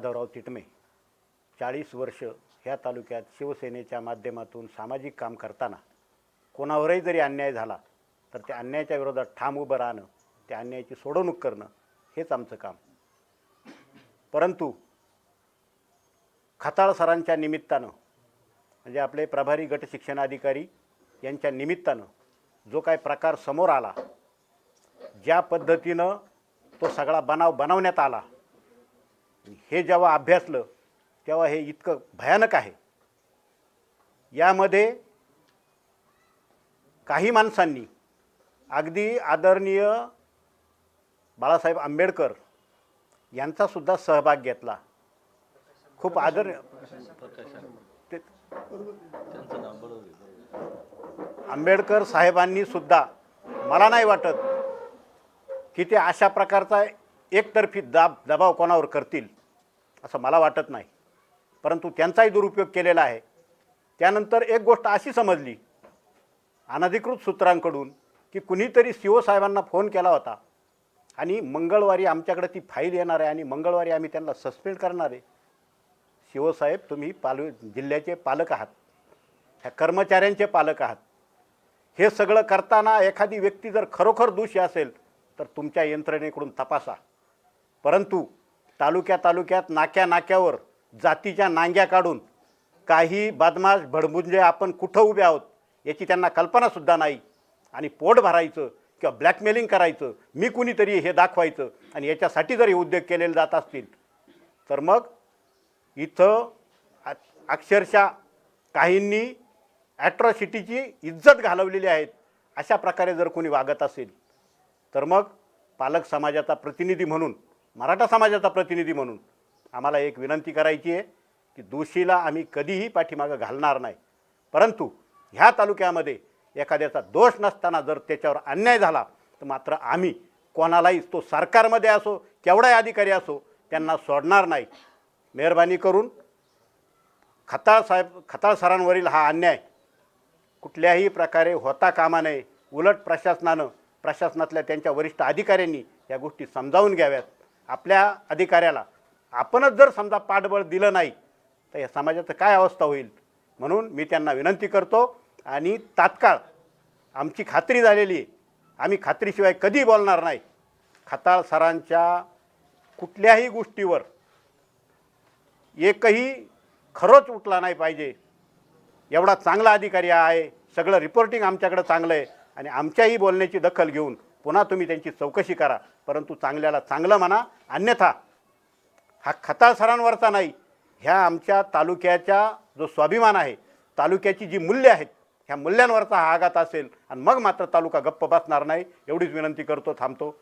माधवराव तिटमे चाळीस वर्ष ह्या तालुक्यात शिवसेनेच्या माध्यमातून सामाजिक काम करताना कोणावरही जरी अन्याय झाला तर त्या अन्यायाच्या विरोधात ठाम उभं राहणं त्या अन्यायाची सोडवणूक करणं हेच आमचं काम. परंतु खताळ सरांच्या निमित्तानं म्हणजे आपले प्रभारी गट शिक्षणाधिकारी यांच्या निमित्तानं जो काय प्रकार समोर आला ज्या पद्धतीनं तो सगळा बनाव बनवण्यात आला हे जेव्हा अभ्यासलं तेव्हा हे इतकं भयानक आहे. यामध्ये काही माणसांनी अगदी आदरणीय बाळासाहेब आंबेडकर यांचासुद्धा सहभाग घेतला. खूप आदर ते आंबेडकर साहेबांनी सुद्धा मला नाही वाटत की ते अशा प्रकारचा एकतर्फी दाब दबाव कोणावर करतील असं मला वाटत नाही. परंतु त्यांचाही दुरुपयोग केलेला आहे. त्यानंतर एक गोष्ट अशी समजली अनधिकृत सूत्रांकडून की कुणीतरी सीओ साहेबांना फोन केला होता. आणि मंगळवारी आमच्याकडे ती फाईल येणार आहे आणि मंगळवारी आम्ही त्यांना सस्पेंड करणार आहे. शिवसाहेब तुम्ही पाल जिल्ह्याचे पालक आहात. ह्या कर्मचाऱ्यांचे पालक आहात. हे सगळं करताना एखादी व्यक्ती जर खरोखर दोषी असेल तर तुमच्या यंत्रणेकडून तपासा. परंतु तालुक्या तालुक्यात नाक्या नाक्यावर जातीच्या नांग्या काढून काही बदमाश भडमुंजे आपण कुठं उभे आहोत याची त्यांना कल्पनासुद्धा नाही. आणि पोट भरायचं किंवा ब्लॅकमेलिंग करायचं मी कुणीतरी हे दाखवायचं आणि याच्यासाठी जर हे उद्योग केलेले जात असतील तर मग इथं अक्षरशः काहींनी ॲट्रॉसिटीची इज्जत घालवलेली आहेत अशा प्रकारे जर कोणी वागत असेल तर मग पालक समाजाचा प्रतिनिधी म्हणून मराठा समाजाचा प्रतिनिधी म्हणून आम्हाला एक विनंती करायची आहे की दोषीला आम्ही कधीही पाठीमागं घालणार नाही. परंतु ह्या तालुक्यामध्ये एखाद्याचा दोष नसताना जर त्याच्यावर अन्याय झाला तर मात्र आम्ही कोणालाही तो सरकारमध्ये असो केवढाही अधिकारी असो त्यांना सोडणार नाही. मेहरबानी करून खताळ साहेब खताळ सरांवरील हा अन्याय कुठल्याही प्रकारे होता कामा नये. उलट प्रशासनानं प्रशासनातल्या त्यांच्या वरिष्ठ अधिकाऱ्यांनी या गोष्टी समजावून घ्याव्यात. आपल्या अधिकाऱ्याला. आपणच जर समजा पाठबळ दिलं नाही तर या समाजाचं काय अवस्था होईल? म्हणून मी त्यांना विनंती करतो आणि तात्काळ आमची खात्री झालेली आहे. आम्ही खात्रीशिवाय कधी बोलणार नाही. खताळ सरांच्या कुठल्याही गोष्टीवर एकही खरंच उठला नाही पाहिजे. एवढा चांगला अधिकारी आहे सगळं रिपोर्टिंग आमच्याकडं चांगलं आहे आणि आमच्याही बोलण्याची दखल घेऊन पुन्हा तुम्ही त्यांची चौकशी करा. परंतु चांगल्याला चांगलं म्हणा. अन्यथा हा खता सरांवरचा नाही. ह्या आमच्या तालुक्याच्या जो स्वाभिमान आहे तालुक्याची जी मूल्य आहेत ह्या मूल्यांवरचा हा आघात असेल आणि मग मात्र तालुका गप्प बसणार नाही. एवढीच विनंती करतो थांबतो.